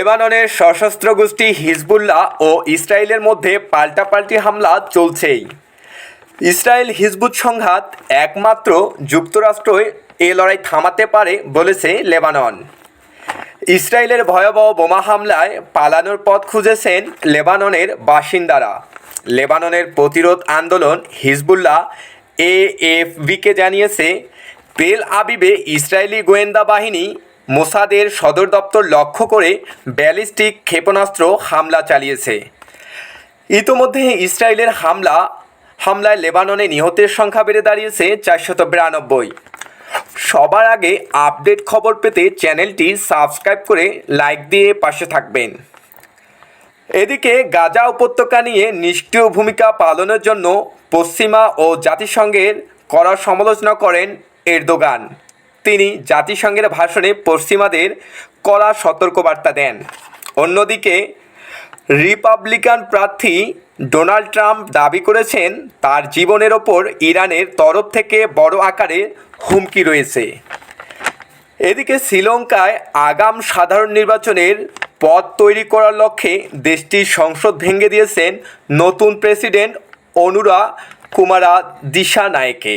লেবাননের সশস্ত্র গোষ্ঠী হিজবুল্লাহ ও ইসরায়েলের মধ্যে পাল্টাপাল্টি হামলা চলছেই। ইসরায়েল হিজবুত সংঘাত একমাত্র যুক্তরাষ্ট্রই এ লড়াই থামাতে পারে বলেছে লেবানন। ইসরায়েলের ভয়াবহ বোমা হামলায় পালানোর পথ খুঁজেছেন লেবাননের বাসিন্দারা। লেবাননের প্রতিরোধ আন্দোলন হিজবুল্লাহ এএফবিকে জানিয়েছে, তেল আবিবে ইসরায়েলি গোয়েন্দা বাহিনী মোসাদের সদর দপ্তর লক্ষ্য করে ব্যালিস্টিক ক্ষেপণাস্ত্র হামলা চালিয়েছে। ইতোমধ্যে ইসরায়েলের হামলা, হামলায় লেবাননে নিহতের সংখ্যা বেড়ে দাঁড়িয়েছে চারশত বিরানব্বই। সবার আগে আপডেট খবর পেতে চ্যানেলটি সাবস্ক্রাইব করে লাইক দিয়ে পাশে থাকবেন। এদিকে গাজা উপত্যকা নিয়ে নিষ্ক্রিয় ভূমিকা পালনের জন্য পশ্চিমা ও জাতিসংঘের কড়া সমালোচনা করেন এরদোগান। তিনি জাতিসংঘের ভাষণে পশ্চিমাদের কড়া সতর্কবার্তা দেন। অন্যদিকে, রিপাবলিকান প্রার্থী ডোনাল্ড ট্রাম্প দাবি করেছেন, তার জীবনের ওপর ইরানের তরফ থেকে বড় আকারে হুমকি রয়েছে। এদিকে, শ্রীলঙ্কায় আগাম সাধারণ নির্বাচনের পথ তৈরি করার লক্ষ্যে দেশটির সংসদ ভেঙে দিয়েছেন নতুন প্রেসিডেন্ট অনুরা কুমারা দিশা নায়েকে